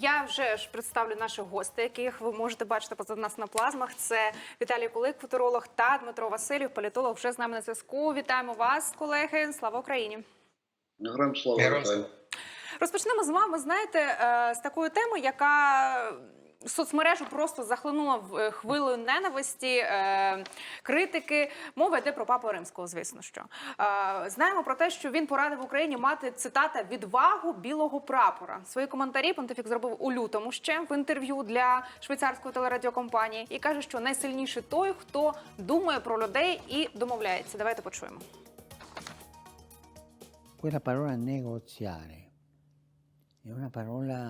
Я вже ж представлю наших гостей, яких ви можете бачити позад нас на плазмах. Це Віталій Кулик, футуролог та Дмитро Васильєв, політолог. Вже з нами на зв'язку. Вітаємо вас, колеги. Слава Україні! Героям слава Героям Розпочнемо з вами. Знаєте, е, з такої теми, яка соцмережу просто захлинула в- е, хвилею ненависті, е, критики. Мова йде про папу римського, звісно. Що Е, знаємо про те, що він порадив Україні мати цитата відвагу білого прапора. Свої коментарі понтифік зробив у лютому ще в інтерв'ю для швейцарської телерадіокомпанії і каже, що найсильніший той, хто думає про людей і домовляється. Давайте почуємо. Quella parola negoziare è una parola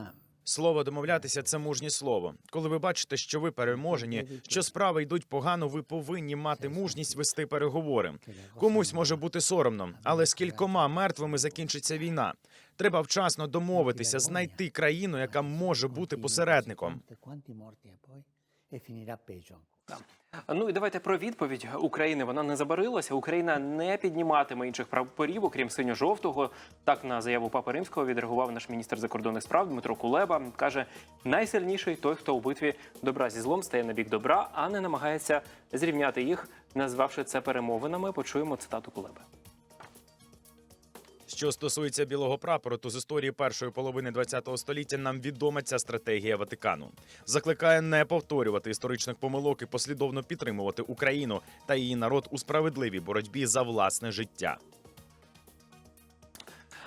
Слово домовлятися це мужнє слово. Коли ви бачите, що ви переможені, що справи йдуть погано, ви повинні мати мужність вести переговори. Комусь може бути соромно, але з кількома мертвими закінчиться війна. Треба вчасно домовитися, знайти країну, яка може бути посередником. E finirà peggio. Ну і давайте про відповідь України. Вона не забарилася. Україна не підніматиме інших прапорів, окрім синьо-жовтого. Так на заяву Папи Римського відреагував наш міністр закордонних справ Дмитро Кулеба. каже: найсильніший той, хто у битві добра зі злом стає на бік добра, а не намагається зрівняти їх, назвавши це перемовинами. Почуємо цитату Кулеби. Що стосується білого прапору, то з історії першої половини ХХ століття нам відома ця стратегія Ватикану. Закликає не повторювати історичних помилок і послідовно підтримувати Україну та її народ у справедливій боротьбі за власне життя.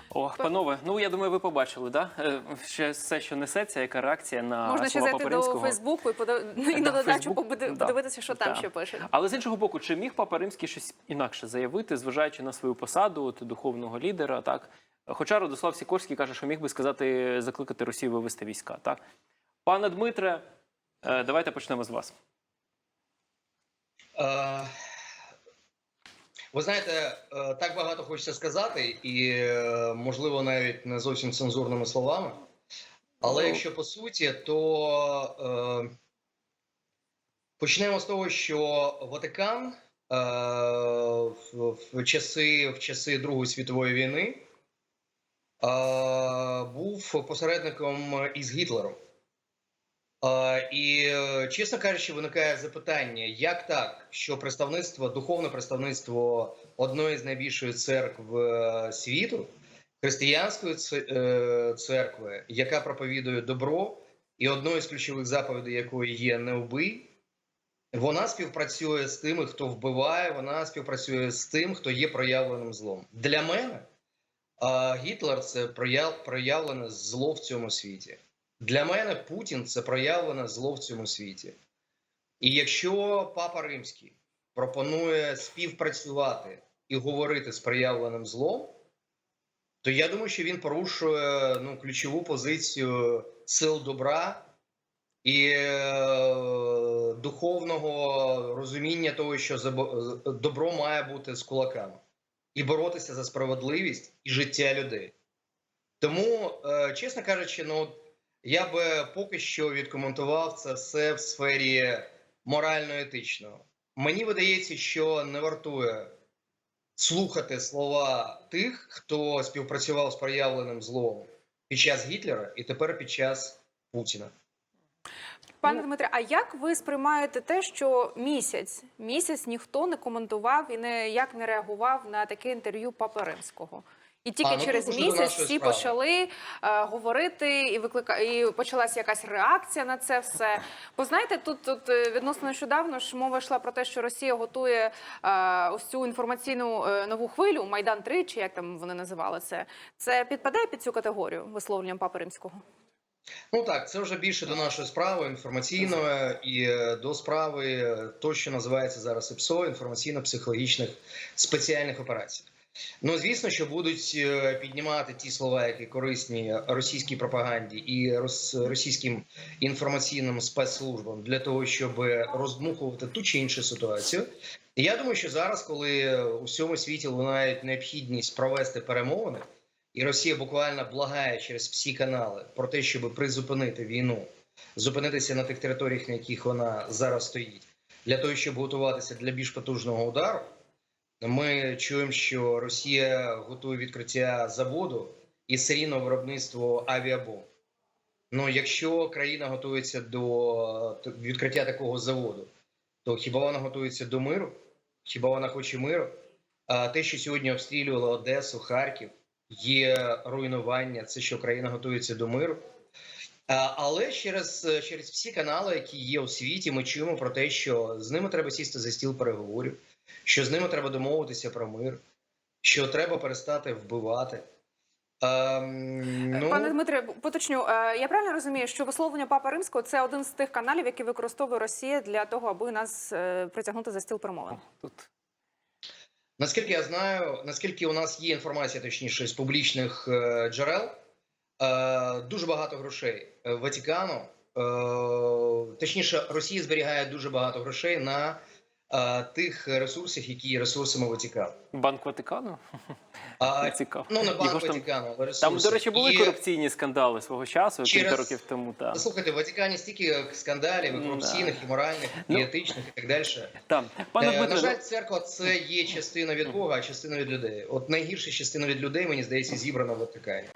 О, панове, ну я думаю, ви побачили, да? Е, Ще все, що несеться, яка реакція на Можна ще слова зайти до. Фейсбуку і, подав... і на Да, додачу Фейсбук, побуди- да. подивитися, що там Да. ще пишуть. Але з іншого боку, чи міг Папа Римський щось інакше заявити, зважаючи на свою посаду от, духовного лідера, так? Хоча Радослав Сікорський каже, що міг би сказати, закликати Росію вивести війська. Так? Пане Дмитре, е, давайте почнемо з вас. Е, Ви знаєте, е, так багато хочеться сказати, і е, можливо навіть не зовсім цензурними словами. Але Ну. якщо по суті, то е, почнемо з того, що Ватикан е, в, в часи в часи Другої світової війни е, був посередником із Гітлером. І, е, чесно кажучи, виникає запитання, як так, що представництво, духовне представництво одної з найбільшої церкв е, світу, християнської е, церкви, яка проповідує добро, і одною з ключових заповідей якої є не вбий, вона співпрацює з тими, хто вбиває, вона співпрацює з тим, хто є проявленим злом. Для мене Гітлер це прояв, проявлене зло в цьому світі. Для мене Путін це проявлене зло в цьому світі. І якщо Папа Римський пропонує співпрацювати і говорити з проявленим злом, то я думаю, що він порушує ну, ключову позицію сил добра і е, духовного розуміння того, що добро має бути з кулаками, і боротися за справедливість і життя людей. Тому, е, чесно кажучи, ну я би поки що відкоментував це все в сфері морально-етичного. Мені видається, що не вартує слухати слова тих, хто співпрацював з проявленим злом під час Гітлера і тепер під час Путіна. Пане Дмитре, а як ви сприймаєте те, що місяць місяць ніхто не коментував і ніяк не реагував на таке інтерв'ю Папи Римського? І тільки А, ну, через місяць всі справи. почали е, говорити і виклика... і почалася якась реакція на це все. Бо знаєте, тут, тут е, відносно нещодавно ж мова йшла про те, що Росія готує е, ось цю інформаційну е, нову хвилю Майдан 3 чи як там вони називали це. Це підпадає під цю категорію висловлюванням Папи Римського? Ну так, це вже більше до нашої справи інформаційної і е, до справи е, то, що називається зараз ІПСО, інформаційно-психологічних спеціальних операцій. Ну, звісно, що будуть е, піднімати ті слова, які корисні російській пропаганді і російським інформаційним спецслужбам для того, щоб роздмухувати ту чи іншу ситуацію. Я думаю, що зараз, коли у всьому світі лунають необхідність провести перемовини, і Росія буквально благає через всі канали про те, щоб призупинити війну, зупинитися на тих територіях, на яких вона зараз стоїть, для того, щоб готуватися для більш потужного удару. Ми чуємо, що Росія готує відкриття заводу і серійного виробництва авіабомб. Ну, якщо країна готується до відкриття такого заводу, то хіба вона готується до миру? Хіба вона хоче миру? А те, що сьогодні обстрілювали Одесу, Харків, є руйнування, це що країна готується до миру. Але через, через всі канали, які є у світі, ми чуємо про те, що з ними треба сісти за стіл переговорів, що з ними треба домовитися про мир, що треба перестати вбивати. Ем, ну, Пане Дмитре, поточню, е, я правильно розумію, що висловлення Папи Римського це один з тих каналів, які використовує Росія для того, аби нас е, притягнути за стіл перемовин. Тут Наскільки я знаю, наскільки у нас є інформація, точніше, з публічних е, джерел, дуже багато грошей Ватикану, точніше, Росія зберігає дуже багато грошей на тих ресурсах, які ресурсами Ватикану. банк Ватикану А, цікаво. ну, не банк там- Ватикану, ресурси. Там, до речі, були І- корупційні скандали свого часу, кілька років тому. Та. Слухайте, в Ватикані стільки скандалів, і корупційних, і моральних, Ну, і етичних, і так далі. Там. Пане Е, на жаль, ну, церква це є частина від Бога, а частина від людей. От найгірша частина від людей, мені здається, зібрана в Ватикані.